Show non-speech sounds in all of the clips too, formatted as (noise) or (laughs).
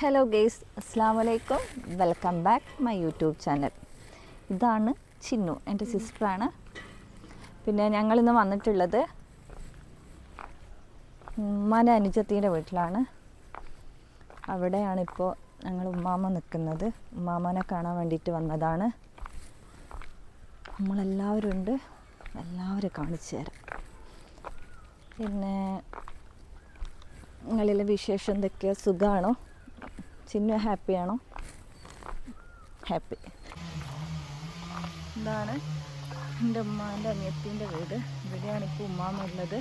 Hello guys അസ്സാം വലൈക്കും welcome back my YouTube channel ഇതാണ് ചിന്നു എന്റെ സിസ്റ്ററാണ് പിന്നെ ഞങ്ങളിന്ന് വന്നിട്ടുള്ളത് ഉമ്മാന്റെ അനുജത്തീന്റെ വീട്ടിലാണ്. അവിടെയാണ് ഇപ്പോൾ ഞങ്ങൾ ഉമ്മാമ്മ നിൽക്കുന്നത്. ഉമ്മാമ്മനെ കാണാൻ വേണ്ടിയിട്ട് വന്നതാണ്. നമ്മളെല്ലാവരും ഉണ്ട്. എല്ലാവരും കാണിച്ചു തരാം. പിന്നെ നിങ്ങളിലെ വിശേഷം എന്തൊക്കെയോ? സുഖമാണോ ചിന്നു ഹാപ്പിയാണോ ഹാപ്പി ഇതാണ് എന്റെ ഉമ്മാന്റെ അനിയത്തിന്റെ വീട്. ഇവിടെയാണ് ഇപ്പോൾ ഉമ്മാമ ഉള്ളത്.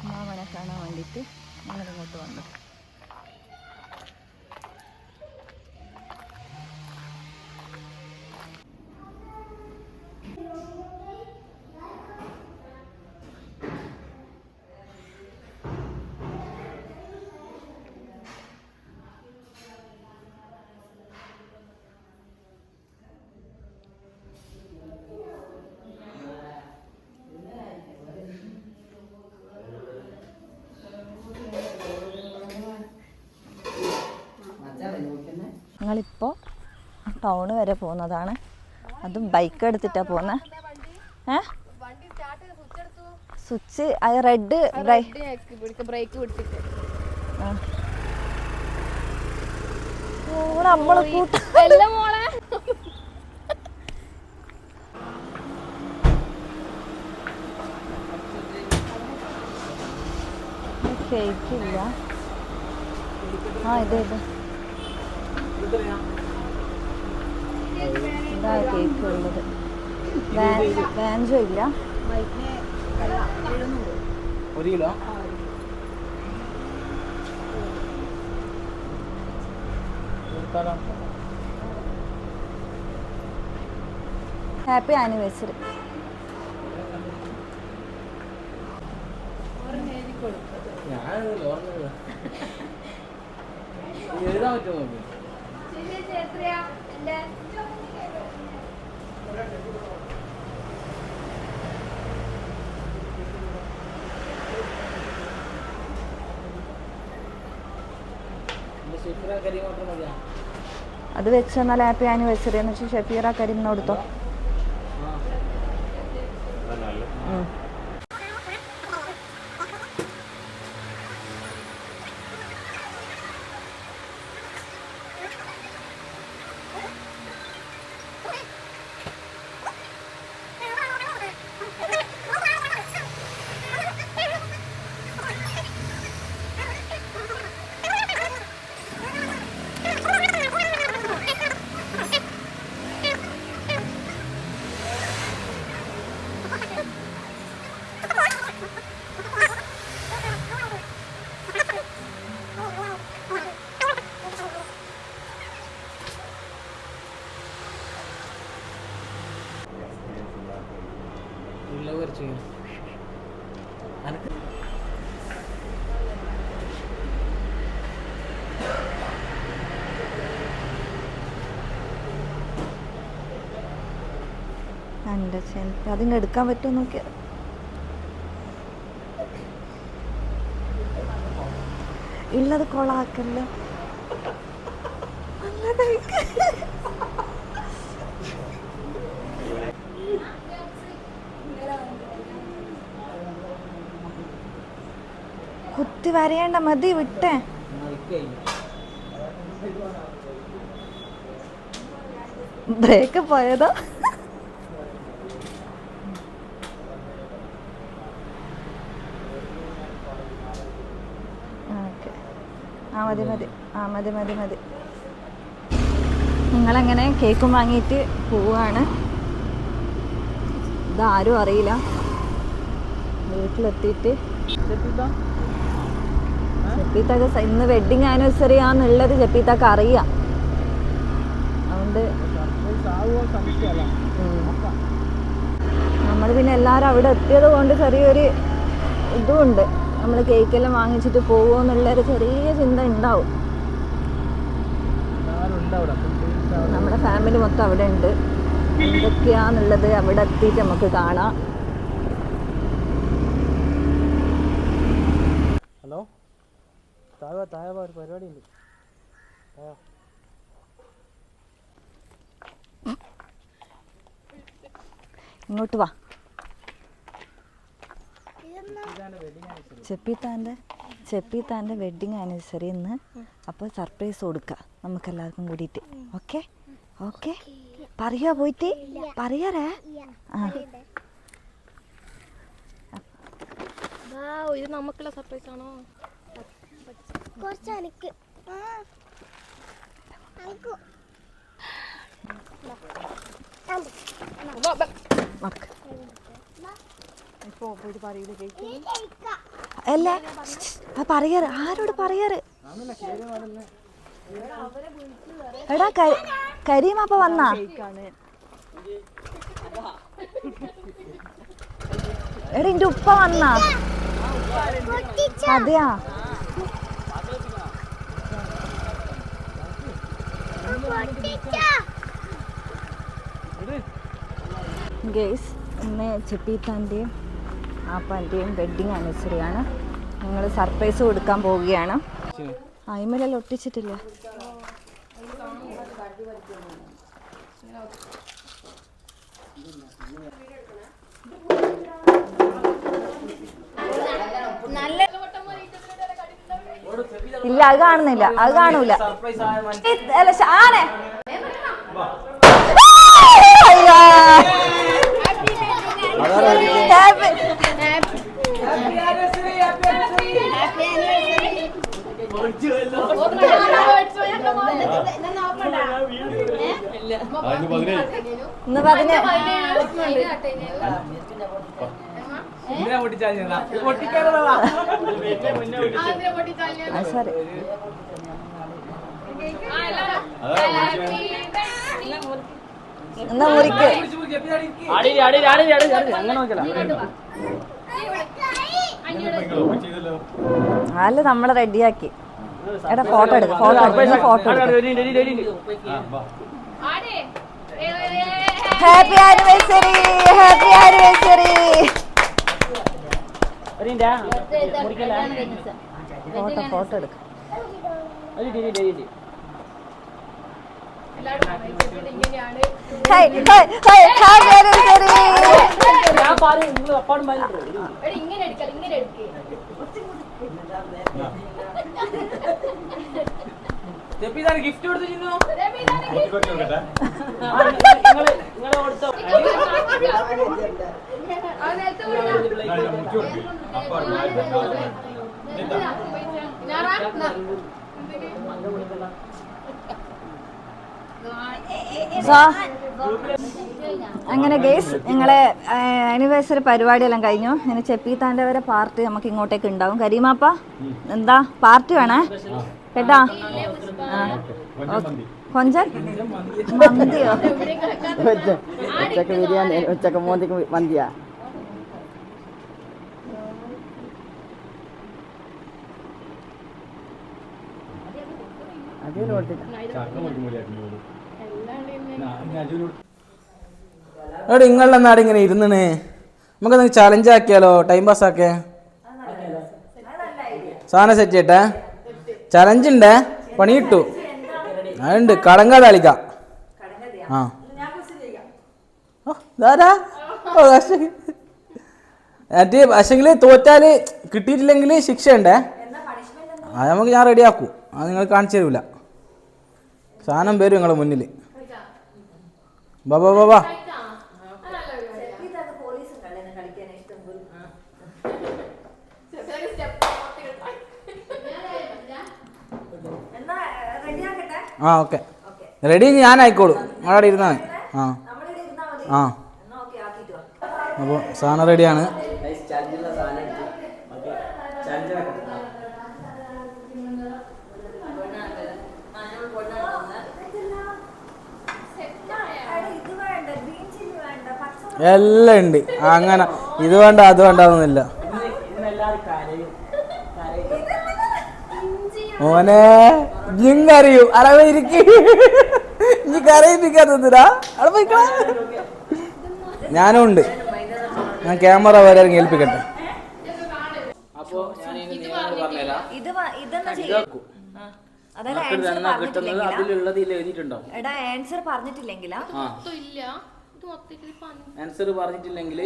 ഉമ്മാമനെ കാണാൻ വേണ്ടിയിട്ട് ഞങ്ങൾ ഇങ്ങോട്ട് വന്നത്. ടൗണ് വരെ പോകുന്നതാണ്. അതും ബൈക്ക് എടുത്തിട്ടാണ് പോകുന്നത് ഏ? സ്വിച്ച് അത് റെഡ് ബ്രേക്ക് പിടിച്ചിട്ട് നമ്മളെ കൂട്ട അല്ല മോളെ. കേക്ക് ഇല്ല. ആ ഇത് ഇത്. ഇതാ കേക്ക് ഉള്ളത് വാൻ- വാൻജോ ഇല്ല? ഒരു കിലോ? ഹാപ്പി ആനിവേഴ്സറി എഴുതാൻ പറ്റുമോ നോക്ക്. എന്റെ ഷിഫ്ര കരി മാത്രം മതിയാ അത് വെച്ച് എന്നാൽ ഹാപ്പി ആനിവേഴ്സറി എന്ന് വെച്ചാൽ ഷഫീറ കരിമിന് കൊടുത്തോ ഉം. ഉള്ള കുറച്ച് അനക്ക് എന്റെ സെൽഫി അതിങ്ങ് എടുക്കാൻ പറ്റുമോ നോക്കിയാൽ ഉള്ളത് കൊളാക്കല്ലോ. കുത്തി വരയേണ്ട മതി വിട്ടേ. ബ്രേക്ക് പോയതോ ഓക്കെ ആ മതി മതി. ആ മതി മതി മതി. നിങ്ങളങ്ങനെ കേക്കും വാങ്ങിയിട്ട് പോവാണ്. ഇതാരും അറിയില്ല. വീട്ടിലെത്തിയിട്ട്. ജപ്പീത്താക്ക് ഇന്ന് വെഡിങ് ആനിവേഴ്സറി ആണെന്നുള്ളത് ജപ്പീത്താക്ക് അറിയാം. അതുകൊണ്ട് നമ്മൾ പിന്നെ എല്ലാവരും അവിടെ എത്തിയത് കൊണ്ട് ചെറിയൊരു ഇതുമുണ്ട് നമ്മൾ കേക്കെല്ലാം വാങ്ങിച്ചിട്ട് പോകുമോ എന്നുള്ളൊരു ചെറിയ ചിന്ത ഉണ്ടാവും. നമ്മുടെ ഫാമിലി മൊത്തം അവിടെ ഉണ്ട്. എന്തൊക്കെയാന്നുള്ളത് അവിടെ എത്തിയിട്ട് നമുക്ക് കാണാം. ഹലോ? താഴെ താഴെ ഒരു പരിപാടി ഉണ്ട് ഇങ്ങോട്ട് വാ. ചെപ്പിത്താന്റെ ചെപ്പിത്താന്റെ വെഡിങ് ആനിവേഴ്സറി ഇന്ന്. അപ്പോൾ സർപ്രൈസ് കൊടുക്കുക നമുക്കെല്ലാവർക്കും കൂടിയിട്ട്. ഓക്കെ ഓക്കെ പറയുക പോയിട്ട്? പറയാറേ ആ. ഇത് നമുക്കുള്ള സർപ്രൈസ് ആണോ? കുറച്ച് എനിക്ക് നോക്ക് അല്ല പറയാറ്. ആരോട് പറയാറ്? എടാ കരീം അപ്പൊ വന്നാ? എടാ എന്റെ ഉപ്പ വന്നാ? അതെയാ? ഗേസ് ഇന്ന് ചെപ്പീത്താന്റെയും ആപ്പാന്റെയും വെഡ്ഡിങ് ആനിവേഴ്സറിയാണ് ഞങ്ങൾ സർപ്രൈസ് കൊടുക്കാൻ പോവുകയാണ്. അയിമലെല്ലാം ഒട്ടിച്ചിട്ടില്ല? ഇല്ല അത് കാണുന്നില്ല. അത് കാണൂല. അല്ല ഷാനെ ഇന്ന് സോറി എന്നാ മുറിക്ക് അല്ല നമ്മളെ റെഡിയാക്കി എടാ ഫോട്ടോ എടുക്ക് ഫോട്ടോ എടുക്ക photo happy anniversary happy anniversary photo photo എടുക്ക. Hi hi hi happy anniversary ഇങ്ങനെ ഗിഫ്റ്റ് കൊടുത്തിരുന്നു അങ്ങനെ ഗേസ് ഞങ്ങളെ ആനിവേഴ്സറി പരിപാടിയെല്ലാം കഴിഞ്ഞു. ഇനി ചെപ്പിത്താന്റെ വരെ പാർട്ടി നമുക്ക് ഇങ്ങോട്ടേക്ക് ഉണ്ടാവും. കരീമാപ്പ എന്താ പാർട്ടി വേണേ? കേട്ടാ. കൊഞ്ചൻ? മന്തിയോ? ഉച്ചയ്ക്ക് ബിരിയാണി ഉച്ചയ്ക്ക് മോന്തിക്ക് മന്തിയാ? കൊടുത്തില്ല എവിടെ നിങ്ങളുടെ നാട് ഇങ്ങനെ ഇരുന്നണ്. നമുക്ക് ചലഞ്ച് ആക്കിയാലോ? ടൈം പാസ് ആക്കേ സാധനം സെറ്റ് ചെയ്യട്ടെ? ചലഞ്ച് ഉണ്ട് പണി കിട്ടു അതുണ്ട് കടങ്ക കളിക്കാം ആ ഇതാരാ? എന്നിട്ട് പക്ഷെങ്കിൽ തോറ്റാൽ കിട്ടിയിട്ടില്ലെങ്കിൽ ശിക്ഷ ഉണ്ടേ അത് നമുക്ക് ഞാൻ റെഡിയാക്കും. അത് നിങ്ങൾ കാണിച്ചു തരൂല. സാധനം വരും നിങ്ങളെ മുന്നിൽ ബാബാ ബാ ആ ഓക്കെ. റെഡി ഞാൻ ആയിക്കോളൂ അവിടെ ഇരുന്നാൽ മതി. ആ. ആ. അപ്പോൾ സാധനം റെഡിയാണ്. എല്ലാം ഉണ്ട്. അങ്ങനെ ഇത് വേണ്ട അത് വേണ്ട മോനെ ജിങ്കറിയൂ അളവ് ഇരിക്കും. ഇനി ഞാനും ഉണ്ട്. ഞാൻ ക്യാമറ വരെ ഏൽപ്പിക്കട്ടെ. ആൻസർ പറഞ്ഞിട്ടില്ലെങ്കിൽ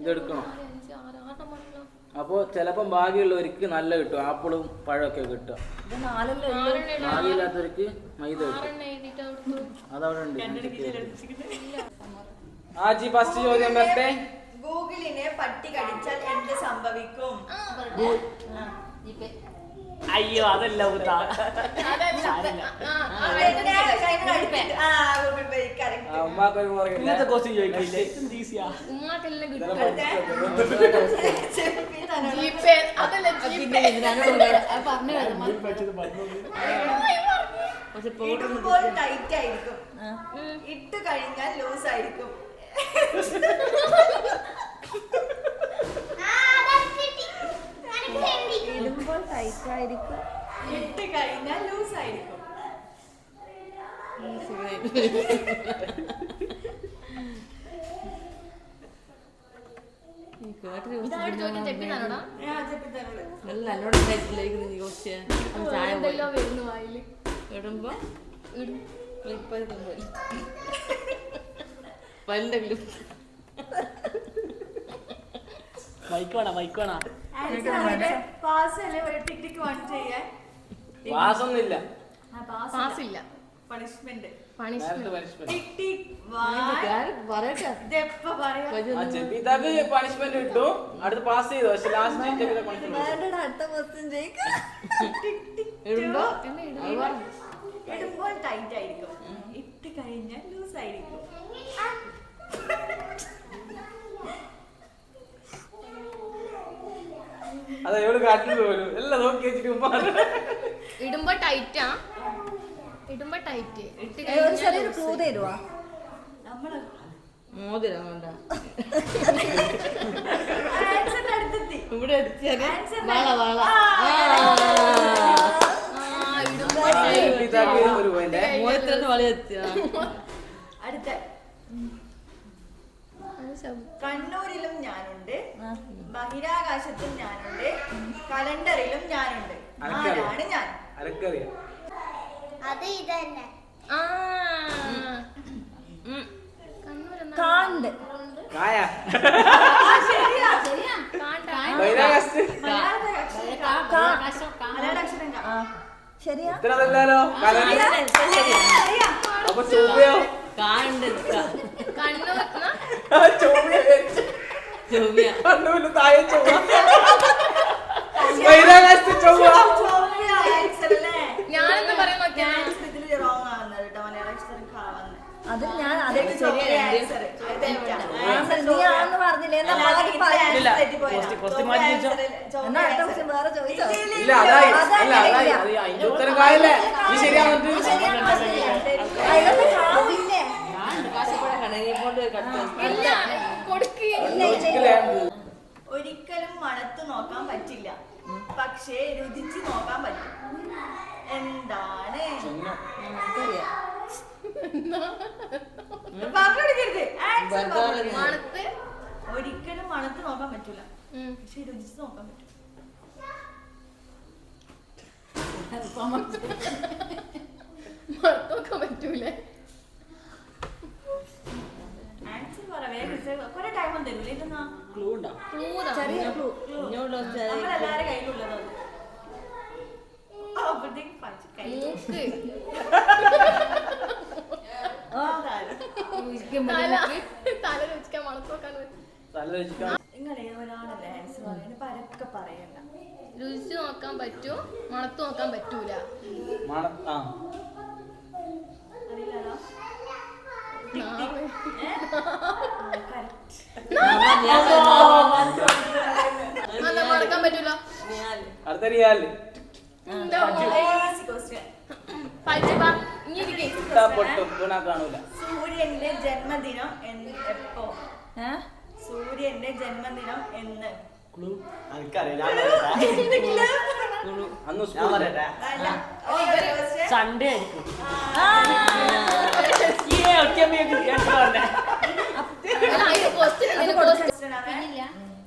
ഇതെടുക്കണം. അപ്പോൾ ചിലപ്പം ഭാഗ്യമുള്ളവർക്ക് നല്ല കിട്ടും ആപ്പിളും പഴമൊക്കെ കിട്ടും. ഭാഗ്യമില്ലാത്തവർക്ക് മൈദ കിട്ടും. അതവിടെ ഉണ്ട്. ആജി ഫസ്റ്റ് ചോദ്യം വരട്ടെ. ഗൂഗിളിനെ പട്ടി കടിച്ചാൽ എന്ത് സംഭവിക്കും? അയ്യോ അതല്ല ഇന്നത്തെ ഈസിയാ ഇട്ട് കഴിഞ്ഞാൽ ലൂസ് ആയിരിക്കും ഇടുമ്പോൾ ടൈറ്റ് ആയിരിക്കും. ഇട്ട് കഴിഞ്ഞാൽ ലൂസ് ആയിരിക്കും. ഇടുമ്പോ ക്ലിപ്പ് ഇടുമ്പോ പല്ലെങ്കിലും (laughs) മൈക്ക് വേണ? മൈക്ക് വേണ പാസ് അല്ലേ ഒരു ടിക് ടിക് വൺ ചെയ്യാൻ വാസൊന്നുമില്ല പാസ് ഇല്ല പണിഷ്മെന്റ് പണിഷ്മെന്റ് കിട്ടും അടുത്ത് പാസ് ചെയ്തു. പക്ഷെ ലാസ്റ്റ് അടുത്ത ക്വസ്റ്റ്യൻ ഇടുമ്പോൾ ടൈറ്റ് ആയിരിക്കും. ഇട്ട് കഴിഞ്ഞാൽ ലൂസ് ആയിരിക്കും. അതെ എവിടെ കാട്ടിൽ പോലും എല്ലാം നോക്കി വെച്ചിട്ട് ഉമ്മ ഇടുമ്പോ ടൈറ്റാ ഇടുമ്പോ ടൈറ്റ് ഇട്ട് ഒരു ചെറിയൊരു ക്ലൂ തരുവാ? മോതിരം ആൻസറിന്റെ ഇവിടെ എത്തിയാൽ വള വള. മോതിരത്തിന് വള എത്തിയ? അടുത്ത. കണ്ണൂരിലും ഞാനുണ്ട്. ബഹിരാകാശത്തും ഞാനുണ്ട്. കലണ്ടറിലും ഞാനുണ്ട്. ആരാണ് ഞാൻ? അത് ഇതന്നെ. കാണ്ട്. കായ. ശരിയാ അപ്പൊ കണ്ണൂർ കണ്ണൂരിൽ താഴെ ചൊവ്വ ബഹിരാകാശത്ത് ചൊവ്വ? ഞാനെന്ന് പറയാൻ വന്നത്. അത് ഞാൻ അതെ ഇത് ചൊവ്വ answer. അത് നീ ആന്ന് പറഞ്ഞില്ലേ എന്നാ ബാക്കി ഇതിന്റെ പറയാം. answer ഇല്ല. തെറ്റിപ്പോയതാ. Question- question എന്നാ അടുത്ത answer. വേറെ ചോദിച്ചോ? ഇല്ല അതായി അതല്ല, അല്ല അതായി ഇല്ല. അത് അതിന്റെ ഉത്തരം കായല്ലേ നീ ശരിയാന്നിട്ട് അതിലൊന്നും കാവില്ലേ കാശപ്പഴ കടയിൽ കൊണ്ട് കട്ട് ഇല്ല കൊടുക്ക് ഒരിക്കലും മണത്ത് നോക്കാൻ പറ്റില്ല. പക്ഷേ രുചിച്ച് നോക്കാൻ പറ്റും. എന്താണ്? ഒരിക്കലും മണത്ത് നോക്കാൻ പറ്റൂല. പക്ഷെ രുചിച്ച് നോക്കാൻ പറ്റും. നോക്കാൻ (laughs) പറ്റൂലേ? (laughs) പരക്കെ പറയണ്ട. രുചിച്ച് നോക്കാൻ പറ്റും മണത്ത് നോക്കാൻ പറ്റൂല. അറിയില്ലല്ലോ (laughs) പറ്റൂല അടുത്ത സൂര്യന്റെ ജന്മദിനം എന്ന് എപ്പോ? സൂര്യന്റെ ജന്മദിനം എന്ന്. ക്ലൂ എനിക്കറിയാം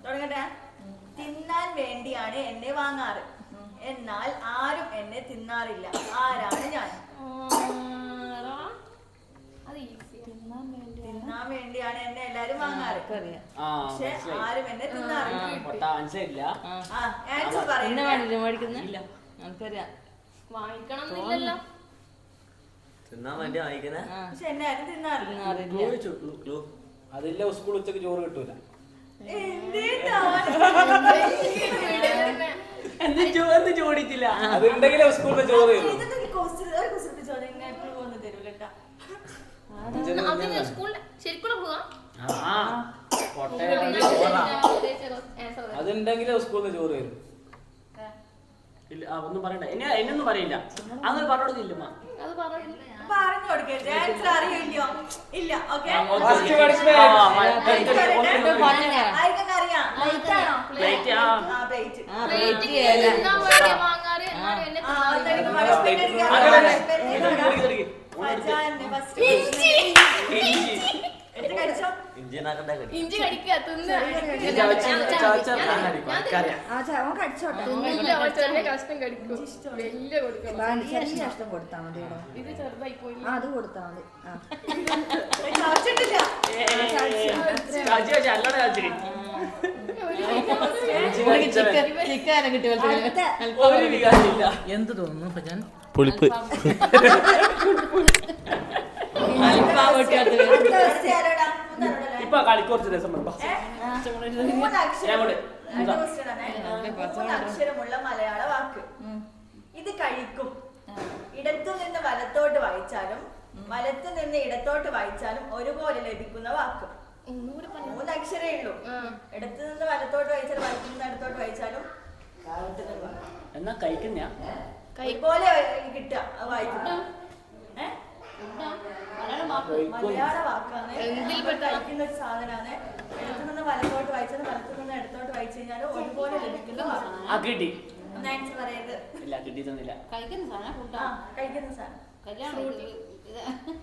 തുടങ്ങട്ടെ. തിന്നാൻ വേണ്ടിയാണ് എന്നെ വാങ്ങാറ്. എന്നാൽ ആരും എന്നെ തിന്നാറില്ല. ആരാണ് ഞാൻ? അത് തിന്നാൻ വേണ്ടിയാണ് എന്നെ എല്ലാരും വാങ്ങാറ്. പക്ഷെ ആരും എന്നെ തിന്നാറില്ല. ആൻസർ പറയുന്നത് മേടിക്കുന്നില്ല നമുക്കറിയാം വാങ്ങിക്കണം എന്നില്ലല്ലോ തിന്നാൻ വേണ്ടി വാങ്ങിക്കുന്നേ? പക്ഷെ എന്നെ ആരും തിന്നാറില്ല. അതില്ല സ്കൂൾ ഉച്ചയ്ക്ക് ചോറ് കിട്ടൂല. എന്ത് ചോദിച്ചില്ല? അതുണ്ടെങ്കിലേ സ്കൂളിൽ ചോറ് തരൂ. അതിന് സ്കൂളിൽ ചോറ് തരും. ഇല്ല ഒന്നും പറയണ്ട. എന്നെ എന്നൊന്നും പറയില്ല. അങ്ങനെ പറഞ്ഞോടുന്നില്ലമ്മ അത് പറയില്ല പറഞ്ഞു കൊടുക്കരുത് ആൻസർ അറിയില്ലയോ ഇല്ല ഓക്കെ First punishment. ആർക്കൊക്കെ അറിയാം പ്ലേറ്റ് ആണോ Plate, ആ. ആ പ്ലേറ്റ് ആ എന്നാലും എന്നെ ആ തിന്നാറില്ല. അതെനിക്ക് punishment എടുക്കാൻ അങ്ങനെ കഴിച്ചോ ഇഞ്ചിനാക്കണ്ട കടി ഇഞ്ചി കടിക്കുക തിന്ന്. തിന്നില്ല ചെറിയ കഷ്ണം കടിക്കും. വലിയ കഷ്ടം കൊടുത്താൽ മതി കേട്ടോ ഇത് ചെറുതായി പോയി. ആ അത് കൊടുത്താൽ മതി. (laughs) എന്ത് തോന്നുന്നു ഭജൻ പുളിപ്പ്. അൽഫാം വെട്ടിയത് അടുത്ത question ആരോടാ? മൂന്നാരോടല്ലേ? ഇപ്പൊ കളി കുറച്ച് രസം അക്ഷരമുള്ള മലയാള വാക്ക്. ഇത് കഴിക്കും. ഇടത്തു നിന്ന് വലത്തോട്ട് വായിച്ചാലും വലത്തു നിന്ന് ഇടത്തോട്ട് വായിച്ചാലും ഒരുപോലെ ലഭിക്കുന്ന വാക്ക്. മൂന്ന് അക്ഷരേ ഉള്ളൂ. ഇടത്തു നിന്ന് വലത്തോട്ട് വായിച്ചാലും വലത്തു നിന്ന് ഇടത്തോട്ട് വായിച്ചാലും എന്നാ കഴിക്കുന്ന പോലെ കിട്ടുക. വായിക്കുന്ന ഏ? മലയാള വാക്കാണ്. എന്തിൽ നമ്മൾ കഴിക്കുന്ന ഒരു സാധനമാണ്. ഇടത്തു നിന്ന് വലത്തോട്ട് വായിച്ചാലും വലത്തു നിന്ന് ഇടത്തോട്ട് വായിച്ചു കഴിഞ്ഞാലും ഒരുപോലെ ലഭിക്കുന്ന പറയരുത്. ഇല്ല കിട്ടി തന്നില്ല കഴിക്കുന്ന സാധനം ആ? കഴിക്കുന്ന സാധനം. കല്യാണം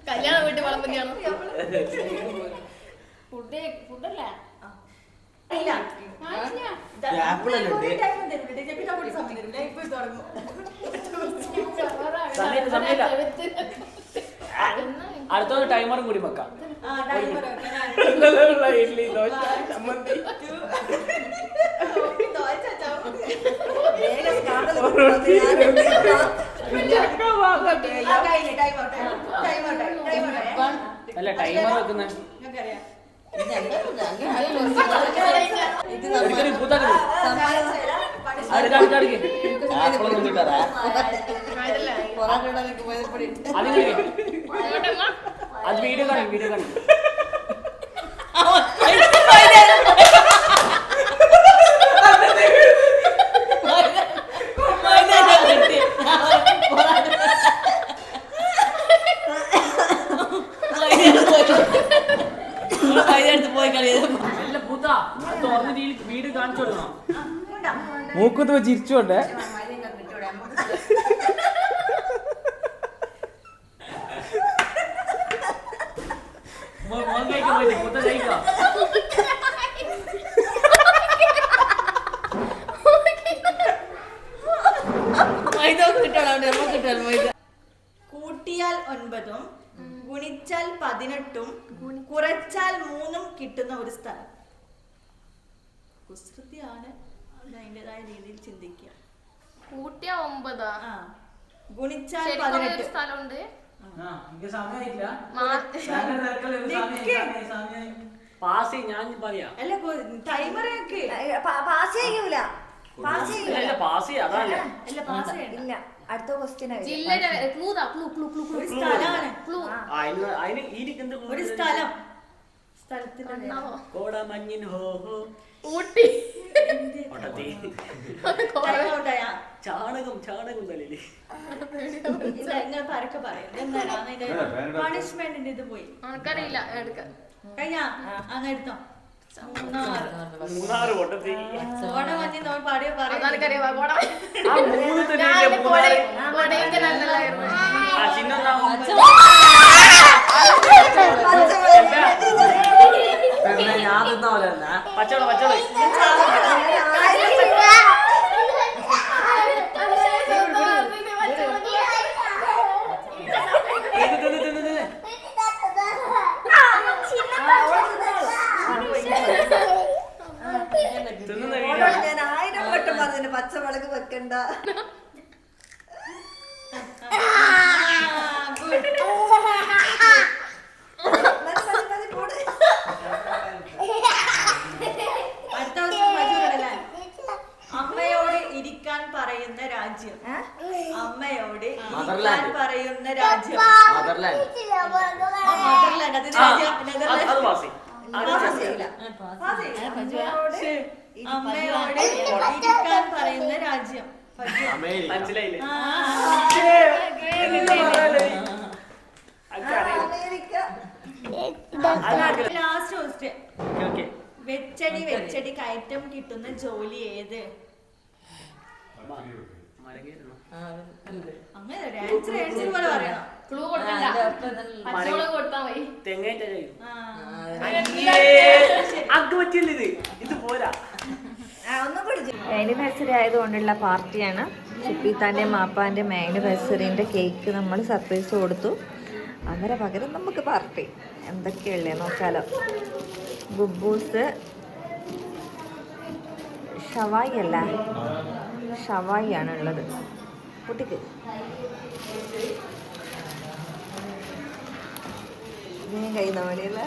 കല്യാണ വീട്ടിൽ വളമ്പതിയാണോ ഫുഡ് ഫുഡല്ലേ. സമയത്ത് സമയമില്ല. അടുത്തൊരു ടൈമറും കൂടി വെക്കാം. ഇഡ്ഡലി ദോശ ചമ്മന്തി. അല്ല ടൈമർ വെക്കുന്നത് നിങ്ങൾക്കറിയാം. ഇത് എടുക്കടി അത് വീഡിയോ കാണി വീഡിയോ കാണി വൈകുന്നേരത്ത് പോയി കളിയത് അല്ല പൂത്ത അത് തുറന്ന് വീഡിയോ കാണിച്ചു കൊടുക്കണം ഉണ്ടാ. മൂക്കുത്ത് വെച്ച് ചിരിച്ചോണ്ടേ മോൻ മോൻ കഴിക്കാൻ പോയിട്ട് പൂത്ത കഴിക്കാം മൈദ കിട്ടണം നമുക്ക് കിട്ടണം മൈദ. കൂട്ടിയാൽ ഒൻപതും ഗുണിച്ചാൽ പതിനെട്ടും കുറച്ചാൽ മൂന്നും കിട്ടുന്ന ഒരു സ്ഥലം. കുസൃതിയാണ്. അതിന്റെതായ രീതിയിൽ ചിന്തിക്കുക. കൂട്ടിയ ഒമ്പതാ? ഗുണിച്ചാൽ പതിനെട്ട്. സ്ഥലമുണ്ട്. പാസ് ഞാൻ പറയാ. അല്ല ടൈമർ പാസ് ചെയ്യൂല. പാസ് ചെയ്യൂല. പാസ് അതല്ല അല്ല പാസ് ഇല്ല അടുത്ത ക്വസ്റ്റ്യൻ ജില്ലയുടെ ഒരു സ്ഥലം. സ്ഥലത്തിന്റെ. കോടമഞ്ഞിൻ ഹോ ഹോ. ഊട്ടി. ഒട്ടത്തി? ചാണകം ചാണകം തലയിൽ പരക്കെ പറയും. പണിഷ്മെന്റിന്റെ ഇത് പോയി. ആൾക്കറിയില്ല എടുക്ക. കഴിഞ്ഞാ? അങ്ങ് എടുത്തോ. മൂന്നാറ്. ഞാൻ തിന്ന പോലെ തന്നെ പച്ചവെള്ളം. പച്ചവെള്ളം ആ അടുത്ത ദിവസം മജൂരല്ലേ? അമ്മയോട് ഇരിക്കാൻ പറയുന്ന രാജ്യം അമ്മയോട് ഇരിക്കാൻ മദർലാൻഡ്. പറയുന്ന രാജ്യം മദർലാൻഡ് ആ, മദർലാൻഡ് അത് ആ, രാജ്യം അത് അത് നെതർലാൻഡ് പാസ് ചെയ്യും. പാസ് ചെയ്യില്ല. പാസ് ചെയ്യില്ല. അമ്മയോട് അമ്മയോട് ഇരിക്കാൻ പറയുന്ന രാജ്യം. അമേരിക്ക. മനസ്സിലായില്ലേ? Last question okay okay. വെച്ചടി വെച്ചടി. കയറ്റം കിട്ടുന്ന ജോലി ഏത്? അങ്ങനെ ആൻസർ ആൻസർ പോലെ പറയണം. ക്ലൂ കൊടുക്കണ്ട. പച്ചമുളക് കൊടുത്താ മതി. തെങ്ങേറ്റ ആ. പറ്റില്ല ഇത്? ഇത് പോരാ ആ, ഒന്നും കൂടി ചെയ്യ്. ആനിവേഴ്സറി ആയതുകൊണ്ടുള്ള പാർട്ടിയാണ്. ഷിപ്പിത്താന്റെ മാപ്പാന്റെ ആനിവേഴ്സറിന്റെ കേക്ക് നമ്മൾ സർപ്രൈസ് കൊടുത്തു. അവരെ പകരം നമുക്ക് പാർട്ടി. എന്തൊക്കെയുള്ളേ നോക്കാലോ. ബുബൂസ് ഷവായി അല്ല. ഷവായി ആണുള്ളത് കുട്ടിക്ക്. ഞാൻ കൈ നോടിയല്ലേ?